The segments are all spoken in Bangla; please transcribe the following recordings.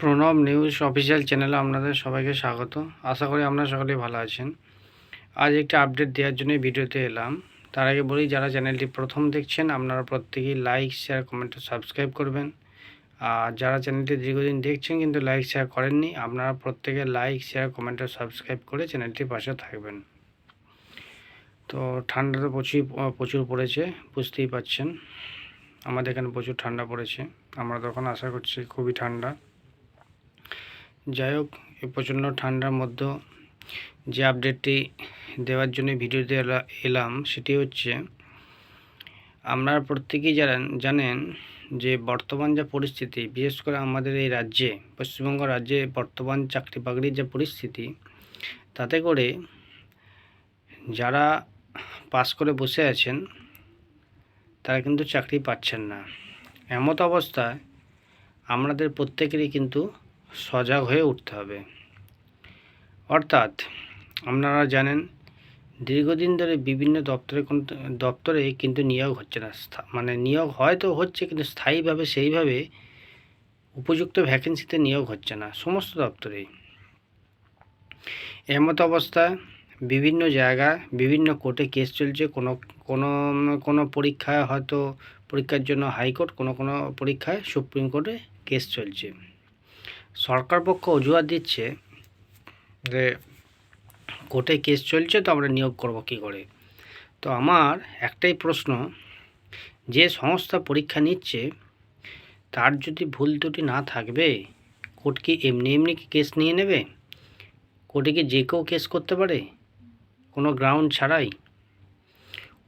প্রণব নিউজ অফিসিয়াল চ্যানেলে আপনাদের সবাইকে স্বাগত। আশা করি আপনারা সকলেই ভালো আছেন। আজ একটি আপডেট দেওয়ার জন্য ভিডিওতে এলাম। তার আগে বলি, যারা চ্যানেলটি প্রথম দেখছেন, আপনারা প্রত্যেকেই লাইক, শেয়ার, কমেন্ট, সাবস্ক্রাইব করবেন। আর যারা চ্যানেলটি দীর্ঘদিন দেখছেন, কিন্তু লাইক, শেয়ার করেননি, আপনারা প্রত্যেকে লাইক, শেয়ার, কমেন্ট সাবস্ক্রাইব করে চ্যানেলটির পাশে থাকবেন। তো ঠান্ডা তো প্রচুর প্রচুর পড়েছে, বুঝতেই পাচ্ছেন। আমাদের এখানে প্রচুর ঠান্ডা পড়েছে। আমরা তখন আশা করছি খুবই ঠান্ডা। যাই হোক এই প্রচণ্ড ঠান্ডার মধ্যে যে আপডেটটি দেওয়ার জন্য ভিডিওতে এলা- এলাম সেটি হচ্ছে, আপনারা প্রত্যেকেই জানেন জানেন যে বর্তমান যা পরিস্থিতি, বিশেষ করে আমাদের এই রাজ্যে, পশ্চিমবঙ্গ রাজ্যে বর্তমান চাকরি বাকরির যে পরিস্থিতি, তাতে করে যারা পাস করে বসে আছেন, তারা কিন্তু চাকরি পাচ্ছেন না। এমত অবস্থায় আমাদের প্রত্যেকেরই কিন্তু সজাগ হয়ে উঠতে হবে। অর্থাৎ আপনারা জানেন, দীর্ঘদিন ধরে বিভিন্ন দপ্তরে কোন দপ্তরে কিন্তু নিয়োগ হচ্ছে না। মানে নিয়োগ হয়তো হচ্ছে, কিন্তু স্থায়ীভাবে সেইভাবে উপযুক্ত ভ্যাকেন্সিতে নিয়োগ হচ্ছে না, সমস্ত দপ্তরেই। এমত অবস্থায় বিভিন্ন জায়গায় বিভিন্ন কোর্টে কেস চলছে, কোনো কোনো কোনো পরীক্ষায় হয়তো, পরীক্ষার জন্য হাইকোর্ট, কোনো কোনো পরীক্ষায় সুপ্রিম কোর্টে কেস চলছে। সরকার পক্ষ অজুহাত দিচ্ছে যে কোর্টে কেস চলছে তো আমরা নিয়োগ করব কী করে? তো আমার একটাই প্রশ্ন, যে সংস্থা পরীক্ষা নিচ্ছে, তার যদি ভুল ত্রুটি না থাকবে, কোর্ট কি এমনি এমনি কি কেস নিয়ে নেবে? কোর্টে কি যে কেউ কেস করতে পারে? কোনো গ্রাউন্ড ছাড়াই?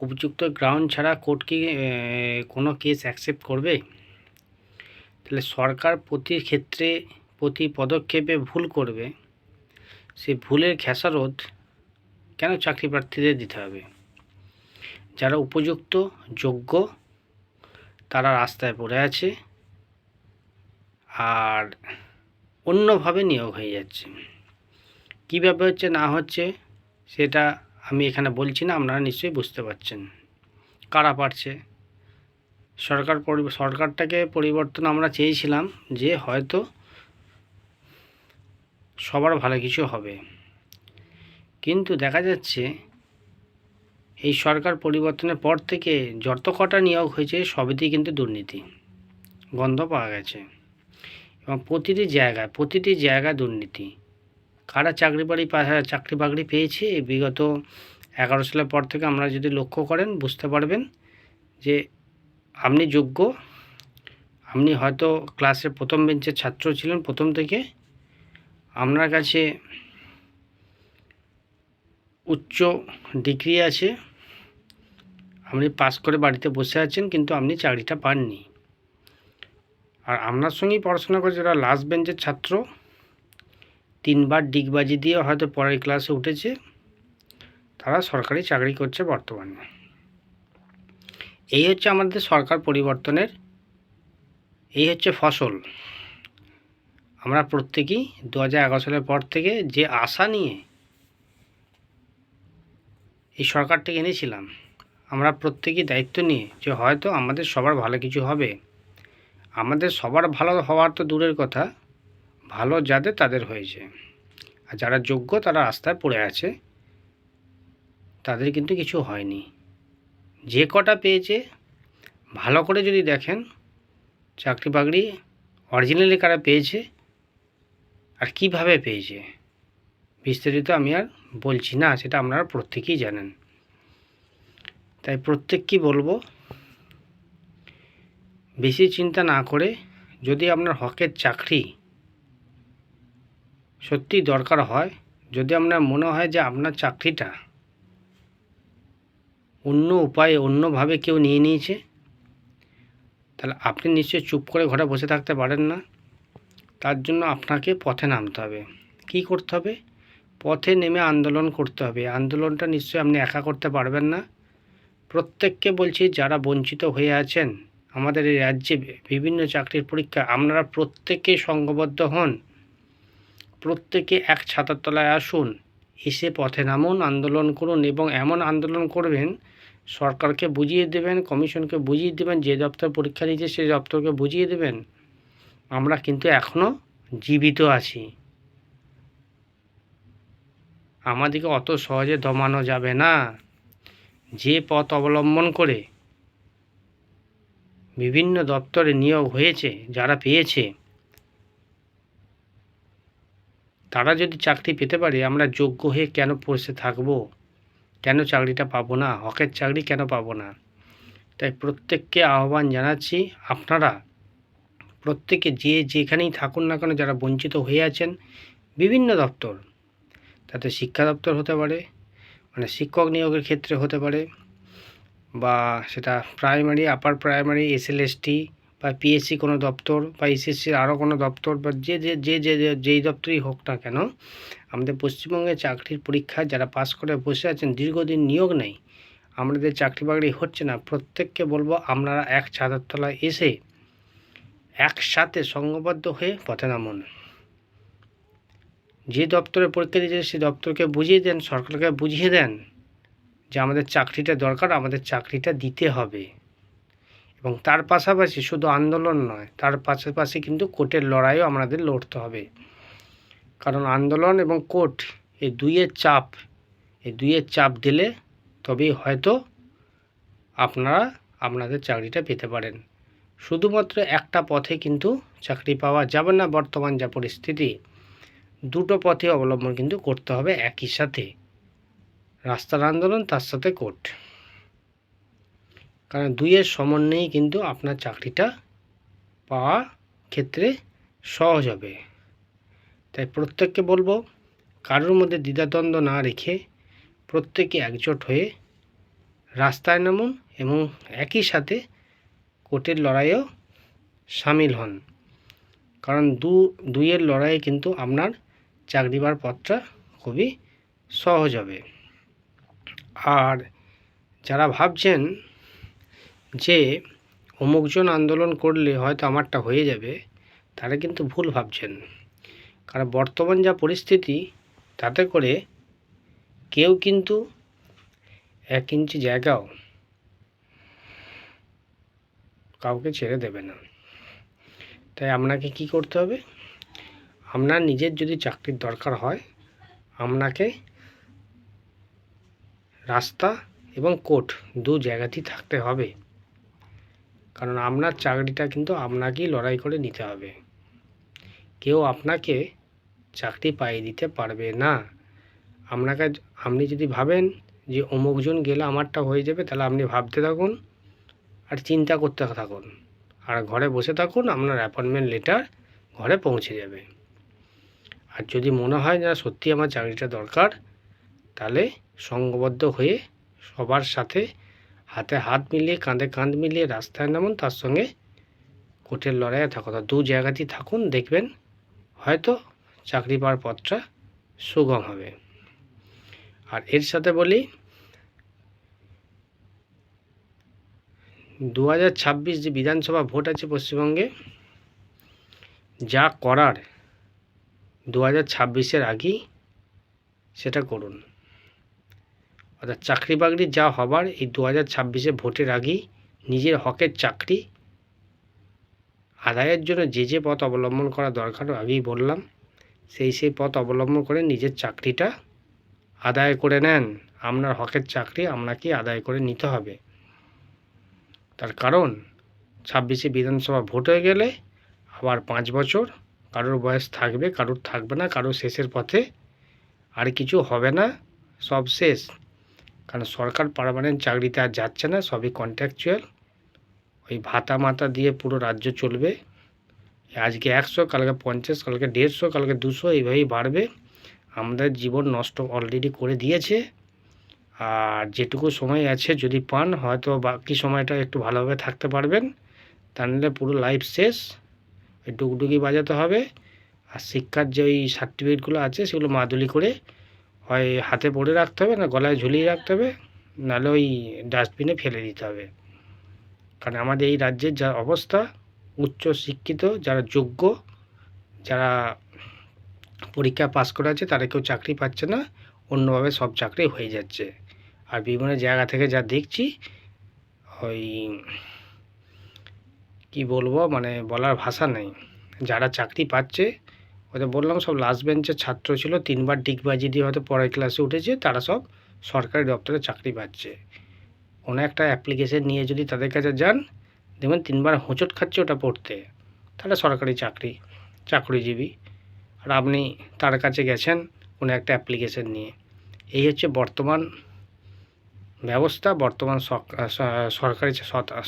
উপযুক্ত গ্রাউন্ড ছাড়া কোর্ট কি কোনো কেস অ্যাকসেপ্ট করবে? তাহলে সরকার প্রতি ক্ষেত্রে প্রতি পদক্ষেপে ভুল করবে, সে ভুলের খেসারত কেন চাকরি প্রার্থীদের দিতে হবে? যারা উপযুক্ত, যোগ্য, তারা রাস্তায় পড়ে আছে আর অন্যভাবে নিয়োগ হয়ে যাচ্ছে। কীভাবে হচ্ছে, না হচ্ছে, সেটা আমি এখানে বলছি না, আপনারা নিশ্চয়ই বুঝতে পারছেন। কারা পারছে? সরকার সরকারটাকে পরিবর্তন আমরা চেয়েছিলাম যে হয়তো সবার ভালো কিছু হবে। কিন্তু দেখা যাচ্ছে, এই সরকার পরিবর্তনের পর থেকে যত কটা নিয়োগ হয়েছে, সবেতেই কিন্তু দুর্নীতি। গন্ধ পাওয়া গেছে। এবং প্রতিটি জায়গায় প্রতিটি জায়গায় দুর্নীতি। কারা চাকরি বাড়ি চাকরি বাকরি পেয়েছে, বিগত এগারো সালের পর থেকে আমরা যদি লক্ষ্য করেন, বুঝতে পারবেন যে আপনি যোগ্য, আপনি হয়তো ক্লাসের প্রথম বেঞ্চের ছাত্র ছিলেন প্রথম থেকে আপনার কাছে উচ্চ ডিগ্রি আছে, আপনি পাস করে বাড়িতে বসে আছেন কিন্তু আপনি চাকরিটা পাননি। আর আপনার সঙ্গেই পড়াশোনা করে যারা লাস্ট বেঞ্চের ছাত্র, তিনবার ডিগবাজি দিয়ে হয়তো পরের ক্লাসে উঠেছে, তারা সরকারি চাকরি করছে বর্তমানে। এই হচ্ছে আমাদের সরকার পরিবর্তনের, এই হচ্ছে ফসল। আমরা প্রত্যেকেই দু হাজার এগারো সালের পর থেকে যে আশা নিয়ে এই সরকারটাকে এনেছিলাম, আমরা প্রত্যেকেই দায়িত্ব নিয়ে যে হয়তো আমাদের সবার ভালো কিছু হবে। আমাদের সবার ভালো হওয়ার তো দূরের কথা, ভালো যাদের তাদের হয়েছে। আর যারা যোগ্য তারা রাস্তায় পড়ে আছে, তাদের কিন্তু কিছু হয়নি। যে কটা পেয়েছে, ভালো করে যদি দেখেন চাকরি বাকরি অরিজিনালি কারা পেয়েছে আর কীভাবে পেয়েছে? বিস্তারিত আমি আর বলছি না, সেটা আপনারা প্রত্যেকেই জানেন। তাই প্রত্যেককেই বলব? বেশি চিন্তা না করে যদি আপনার হকের চাকরি সত্যি দরকার হয়, যদি আপনার মনে হয় যে আপনার চাকরিটা অন্য উপায়ে, অন্যভাবে কেউ নিয়ে নিয়েছে, তাহলে আপনি নিশ্চয়ই চুপ করে ঘরে বসে থাকতে পারেন না। তার জন্য আপনাকে পথে নামতে হবে। কি করতে হবে? পথে নেমে আন্দোলন করতে হবে। আন্দোলনটা নিশ্চয়ই আপনি একা করতে পারবেন না। প্রত্যেককে বলছি, যারা বঞ্চিত হয়ে আছেন, আমাদের এই রাজ্যে বিভিন্ন চাকরির পরীক্ষা, আপনারা প্রত্যেকে সংঘবদ্ধ হন। প্রত্যেকে এক ছাতার তলায় আসুন, এসে পথে নামুন, আন্দোলন করুন এবং এমন আন্দোলন করবেন, সরকারকে বুঝিয়ে দেবেন, কমিশনকে বুঝিয়ে দেবেন, যে দপ্তর পরীক্ষা নিচ্ছে সেই দপ্তরকে বুঝিয়ে দেবেন। আমরা কিন্তু এখনও জীবিত আছি। আমাদেরকে অত সহজে দমানো যাবে না। যে পথ অবলম্বন করে বিভিন্ন দপ্তরে নিয়োগ হয়েছে, যারা পেয়েছে, তারা যদি চাকরি পেতে পারে, আমরা যোগ্য হয়ে কেন পড়ে থাকব? কেন চাকরিটা পাবো না? হকের চাকরি কেন পাবো না? তাই প্রত্যেককে আহ্বান জানাচ্ছি, আপনারা প্রত্যেকে যে যেখানেই থাকুন না কেন, যারা বঞ্চিত হয়ে আছেন, বিভিন্ন দপ্তর, তাতে শিক্ষা দপ্তর হতে পারে মানে শিক্ষক নিয়োগের ক্ষেত্রে হতে পারে, বা সেটা প্রাইমারি আপার প্রাইমারি এসএলএসটি বা পিএসসি কোনো দপ্তর বা এসএসসির আরও কোনো দপ্তর বা যে যে যে যে যেই দপ্তরই হোক না কেন, আমাদের পশ্চিমবঙ্গে চাকরির পরীক্ষায় যারা পাস করে বসে আছেন, দীর্ঘদিন নিয়োগ নেই, আমাদের চাকরি বাকরি হচ্ছে না। প্রত্যেককে বলব, আপনারা এক ছাদের তলায় এসে একসাথে সংঘবদ্ধ হয়ে পথে নামুন। যে দপ্তরে পরীক্ষা দিয়েছে সেই দপ্তরকে বুঝিয়ে দেন, সরকারকে বুঝিয়ে দেন যে আমাদের চাকরিটা দরকার, আমাদের চাকরিটা দিতে হবে। এবং তার পাশাপাশি শুধু আন্দোলন নয়, তার পাশাপাশি কিন্তু কোর্টের লড়াইও আমাদের লড়তে হবে। কারণ আন্দোলন এবং কোর্ট এই দুইয়ের চাপ এই দুইয়ের চাপ দিলে তবেই হয়তো আপনারা আপনাদের চাকরিটা পেতে পারেন। শুধুমাত্র একটা পথে কিন্তু চাকরি পাওয়া যাবে না বর্তমান যা পরিস্থিতি। দুটো পথে অবলম্বন কিন্তু করতে হবে একই সাথে। রাস্তার আন্দোলন, তার সাথে কোর্ট। কারণ দুইয়ের সমন্বয়েই কিন্তু আপনার চাকরিটা পাওয়া ক্ষেত্রে সহজ হবে। তাই প্রত্যেককে বলব, কারোর মধ্যে দ্বিধাদ্বন্দ্ব না রেখে প্রত্যেকে একজোট হয়ে রাস্তায় নামুন এবং একই সাথে কোর্টের লড়াইয়েও সামিল হন। কারণ দু, দুইয়ের লড়াইয়ে কিন্তু আপনার চাকরি পাওয়ার পথটা খুবই সহজ হবে। আর যারা ভাবছেন যে অমুকজন আন্দোলন করলে হয়তো আমারটা হয়ে যাবে, তারা কিন্তু ভুল ভাবছেন। কারণ বর্তমান যা পরিস্থিতি, তাতে করে কেউ কিন্তু এক ইঞ্চি জায়গাও কাউকে ছেড়ে দেবে না। তাই আপনাকে কি করতে হবে? আপনার নিজের যদি চাকরির দরকার হয়, আপনাকে রাস্তা এবং কোর্ট দু জায়গাতেই থাকতে হবে। কারণ আপনার চাকরিটা কিন্তু আপনাকেই লড়াই করে নিতে হবে। কেউ আপনাকে চাকরি পাইয়ে দিতে পারবে না। আপনাকে আপনি যদি ভাবেন যে অমুকজন গেলে আমারটা হয়ে যাবে, তাহলে আপনি ভাবতে থাকুন। আর চিন্তা করতে থাকুন। আর ঘরে বসে থাকুন, আপনার অ্যাপয়েন্টমেন্ট লেটার ঘরে পৌঁছে যাবে। আর যদি মনে হয় যে সত্যি আমার চাকরিটা দরকার, তাহলে সঙ্গবদ্ধ হয়ে সবার সাথে হাতে হাত মিলিয়ে, কাঁধে কাঁধ মিলিয়ে রাস্তায় নামুন, তার সঙ্গে কোর্টের লড়াইয়ে থাকুন। আর দু জায়গাতেই থাকুন, দেখবেন হয়তো চাকরি পাওয়ার পথটা সুগম হবে। আর এর সাথে বলি দু হাজার ছাব্বিশ যে বিধানসভা ভোট আছে পশ্চিমবঙ্গে, যা করার দু হাজার ছাব্বিশের আগেই সেটা করুন। অর্থাৎ চাকরি বাকরি যা হবার, এই দু হাজার ছাব্বিশে ভোটের আগেই নিজের হকের চাকরি আদায়ের জন্য যে যে পথ অবলম্বন করা দরকার আগেই বললাম, সেই সেই পথ অবলম্বন করে নিজের চাকরিটা আদায় করে নেন। আপনার হকের চাকরি আপনাকে আদায় করে নিতে হবে। তার কারণ, ছাব্বিশে বিধানসভা ভোট হয়ে গেলে আবার পাঁচ বছর কারোর বয়স থাকবে, কারোর থাকবে না, কারোর শেষের পথে আর কিছু হবে না, সব শেষ। কারণ সরকার পারমানেন্ট চাকরিতে আর যাচ্ছে না, সবই কন্ট্রাকচুয়াল ওই ভাতা মাতা দিয়ে পুরো রাজ্য চলবে। আজকে একশো, কালকে পঞ্চাশ, কালকে দেড়শো, কালকে দুশো, এইভাবেই বাড়বে। আমাদের জীবন নষ্ট অলরেডি করে দিয়েছে। আর যেটুকু সময় আছে যদি পান, হয়তো বাকি সময়টা একটু ভালোভাবে থাকতে পারবেন। তা নাহলে পুরো লাইফ শেষ। ওই ডুগডুগি বাজাতে হবে। আর শিক্ষার যে ওই সার্টিফিকেটগুলো আছে, সেগুলো মাদুলি করে হয় হাতে পরে রাখতে হবে, না গলায় ঝুলিয়ে রাখতে হবে, নাহলে ওই ডাস্টবিনে ফেলে দিতে হবে। কারণ আমাদের এই রাজ্যের যা অবস্থা, উচ্চ শিক্ষিত, যারা যোগ্য, যারা পরীক্ষা পাস করে আছে তারা কেউ চাকরি পাচ্ছে না। অন্যভাবে সব চাকরি হয়ে যাচ্ছে। আর বিভিন্ন জায়গা থেকে যা দেখছি, ওই কি বলব মানে বলার ভাষা নেই। যারা চাকরি পাচ্ছে, ওদের বললাম সব লাস্ট বেঞ্চের ছাত্র ছিল, তিনবার ডিগবাজি দিয়ে হয়তো পরের ক্লাসে উঠেছে, তারা সব সরকারি দপ্তরে চাকরি পাচ্ছে। কোনো একটা অ্যাপ্লিকেশন নিয়ে যদি তাদের কাছে যান, দেখবেন তিনবার হোঁচট খাচ্ছে ওটা পড়তে। তাহলে সরকারি চাকরি, চাকরিজীবী। আর আপনি তার কাছে গেছেন, কোনো একটা অ্যাপ্লিকেশন নিয়ে। এই হচ্ছে বর্তমান ব্যবস্থা, বর্তমান সরকারি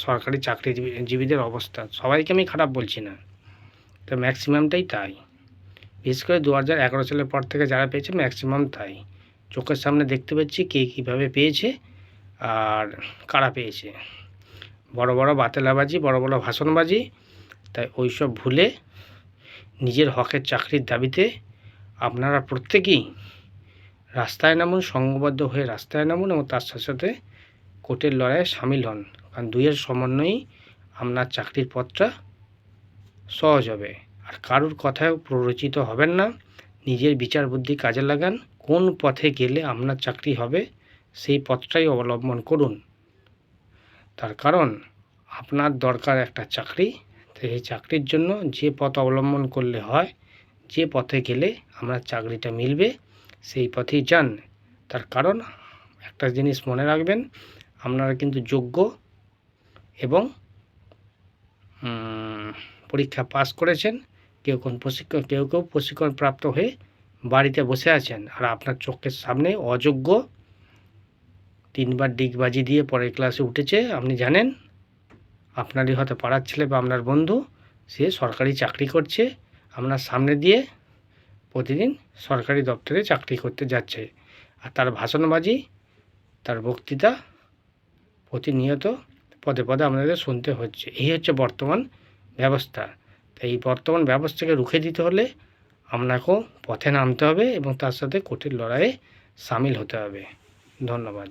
সরকারি চাকরিজীবীদের অবস্থা। সবাইকে আমি খারাপ বলছি না। তো ম্যাক্সিমামটাই তাই। বিশেষ করে দু হাজার এগারো সালের পর থেকে যারা পেয়েছে, ম্যাক্সিমাম তাই। চোখের সামনে দেখতে পাচ্ছি কে কীভাবে পেয়েছে আর কারা পেয়েছে। বড় বড় বাতেলাবাজি, বড় বড় ভাষণবাজি, তাই ওইসব ভুলে নিজের হকের চাকরির দাবিতে আপনারা প্রত্যেকেই রাস্তায় নামুন, সংঘবদ্ধ হয়ে রাস্তায় নামুন এবং তার সাথে সাথে কোর্টের লড়াইয়ে সামিল হন। কারণ দুইয়ের সমন্বয়েই আপনার চাকরির পথটা সহজ হবে। আর কারোর কথায় প্ররোচিত হবেন না। নিজের বিচার বুদ্ধি কাজে লাগান। কোন পথে গেলে আপনার চাকরি হবে সেই পথটাই অবলম্বন করুন। তার কারণ, আপনার দরকার একটা চাকরি। এই চাকরির জন্য যে পথ অবলম্বন করলে হয়, যে পথে গেলে আপনার চাকরিটা মিলবে। সেই পথেই যান। তার কারণ, একটা জিনিস মনে রাখবেন, আপনারা কিন্তু যোগ্য এবং পরীক্ষা পাস করেছেন, কেউ কোন প্রশিক্ষণ কেউ কেউ প্রশিক্ষণ প্রাপ্ত হয়ে বাড়িতে বসে আছেন। আর আপনার চোখের সামনে অযোগ্য তিনবার ডিগবাজি দিয়ে পরের ক্লাসে উঠেছে, আপনি জানেন, আপনারই হয়তো পাড়ার ছেলে বা আপনার বন্ধু, সে সরকারি চাকরি করছে, আপনার সামনে দিয়ে প্রতিদিন সরকারি দপ্তরে চাকরি করতে যাচ্ছে। আর তার ভাষণবাজি, তার বক্তৃতা প্রতিনিয়ত পদে পদে আপনাদের শুনতে হচ্ছে। এই হচ্ছে বর্তমান ব্যবস্থা। তাই এই বর্তমান ব্যবস্থাকে রুখে দিতে হলে আপনাকেও পথে নামতে হবে এবং তার সাথে কঠিন লড়াইয়ে সামিল হতে হবে। ধন্যবাদ।